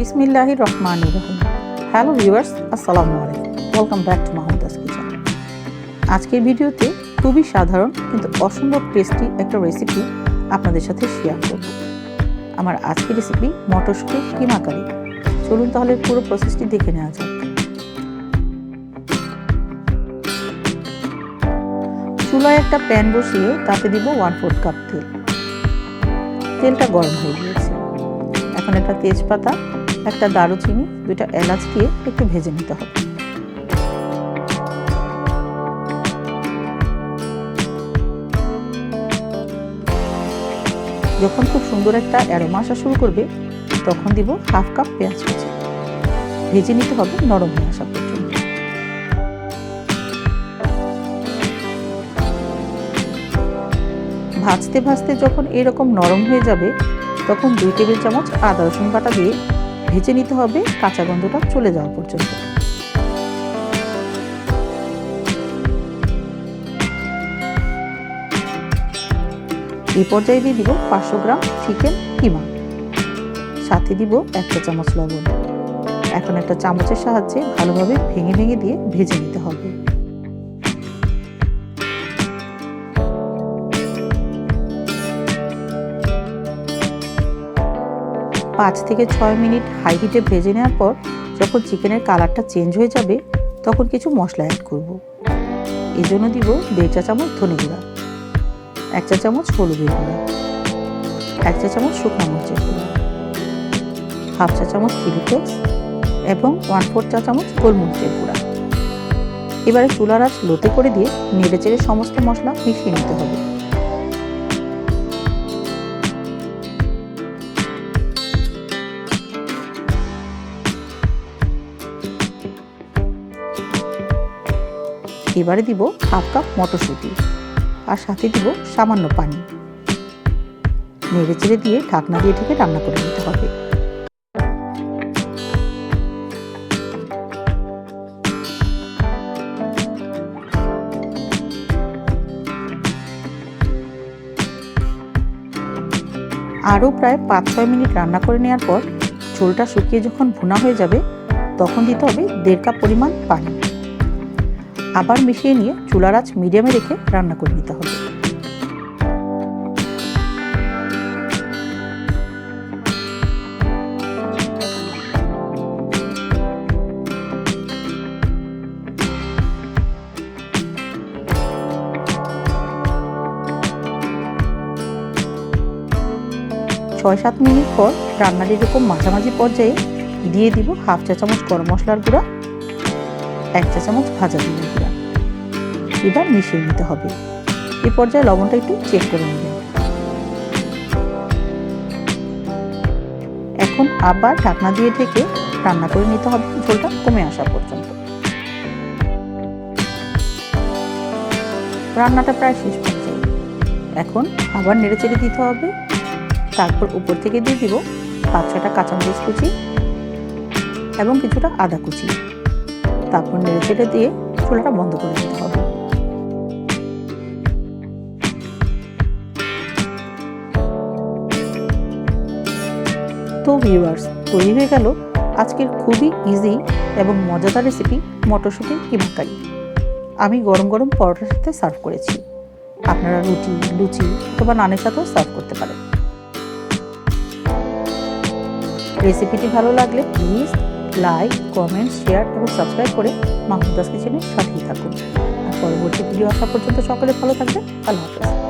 বিসমিল্লাহি রহমান রহিম। Hello viewers, আসসালামু আলাইকুম। Welcome back to Mahmuda's kitchen আজকের ভিডিওতে খুবই সাধারণ কিন্তু অসম্ভব টেস্টি একটা রেসিপি আপনাদের সাথে শেয়ার করব। আমার আজকের রেসিপি মটরশুঁটি কিমা কারি। চলুন তাহলে পুরো প্রসেসটি দেখে নেওয়া যাক। চুলায় একটা প্যান বসিয়ে তাতে দিব ওয়ান ফোর্থ কাপ তেল। তেলটা গরম হয়ে গিয়েছে। এখন একটা তেজপাতা একটা দারুচিনি, দুইটা এলাচ দিয়ে একটু ভেজে নিতে হবে। যখন খুব সুন্দর একটা অ্যারোমা আসা শুরু করবে, তখন দিব হাফ কাপ পেঁয়াজ কুচি। ভেজে নিতে হবে নরম হয়ে আসা পর্যন্ত। ভাজতে ভাজতে যখন এরকম নরম হয়ে যাবে, তখন দুই টেবিল চামচ আদা রসুন বাটা দিয়ে ভেজে নিতে হবে, কাঁচা গন্ধটা চলে যাওয়া পর্যন্ত। এই পর্যায়ে দিয়ে দিব পাঁচশো গ্রাম চিকেন কিমা। সাথে দিব একটা চামচ লবণ। এখন একটা চামচের সাহায্যে ভালোভাবে ভেঙে ভেঙে দিয়ে ভেজে নিতে হবে। পাঁচ থেকে ছয় মিনিট হাই হিটে ভেজে নেওয়ার পর যখন চিকেনের কালারটা চেঞ্জ হয়ে যাবে, তখন কিছু মশলা অ্যাড করব। এই জন্য দিব দেড় চা চামচ ধনে গুঁড়া, এক চা চামচ হলুদের গুঁড়া, এক চা চামচ শুকনো মরিচের গুঁড়া, হাফ চা চামচ চিলি ফ্লেক্স এবং ওয়ান ফোর চা চামচ গোলমরিচের গুঁড়া। এবারে চুলার আঁচ লোতে করে দিয়ে নেড়ে চেড়ে সমস্ত মশলা মিশিয়ে নিতে হবে। এবারে দিব হাফ কাপ মটরশুঁটি আর সাথে দিব সামান্য পানি। নেড়ে চেড়ে দিয়ে ঢাকনা দিয়ে ঢেকে রান্না করে নিতে হবে। আরও প্রায় পাঁচ ছয় মিনিট রান্না করে নেওয়ার পর ঝোলটা শুকিয়ে যখন ভুনা হয়ে যাবে, তখন দিতে হবে দেড় কাপ পরিমাণ পানি। আবার মিশিয়ে নিয়ে চুলার আঁচ মিডিয়ামে রেখে রান্না করে নিতে হবে। ছয় সাত মিনিট পর রান্নার এরকম মাঝামাঝি পর্যায়ে দিয়ে দিব হাফ চা চামচ গরম মশলার গুঁড়া এক চা চামচ ভাজা জিরে গুঁড়া এবার মিশিয়ে নিতে হবে। এ পর্যায়ে লবণটা একটু চেক করে নেবেন এখন আবার ঢাকনা দিয়ে ঢেকে রান্না করে নিতে হবে। ঝোলটা কমে আসা পর্যন্ত। রান্নাটা প্রায় শেষ পর্যায়ে। এখন আবার নেড়ে চেড়ে দিতে হবে। তারপর উপর থেকে দিয়ে দিব পাঁচ ছটা কাঁচামরিচ কুচি এবং কিছুটা আদা কুচি। তারপর নেড়ে চেড়ে দিয়ে চুলাটা বন্ধ করে দিতে হবে। তো ভিউয়ার্স তৈরি হয়ে গেল আজকের খুবই ইজি এবং মজাদার রেসিপি মটরশুঁটি কিমা কারি। আমি গরম গরম পরোটার সাথে সার্ভ করেছি। আপনারা রুটি, লুচি অথবা নানের সাথেও সার্ভ করতে পারেন। রেসিপিটি ভালো লাগলে প্লিজ লাইক কমেন্ট শেয়ার এবং সাবস্ক্রাইব করে মাহমুদাস কিচেনের সাথেই থাকুন। আর পরবর্তী ভিডিও আসা পর্যন্ত সকলে ভালো থাকবেন। আল্লাহ হাফেজ।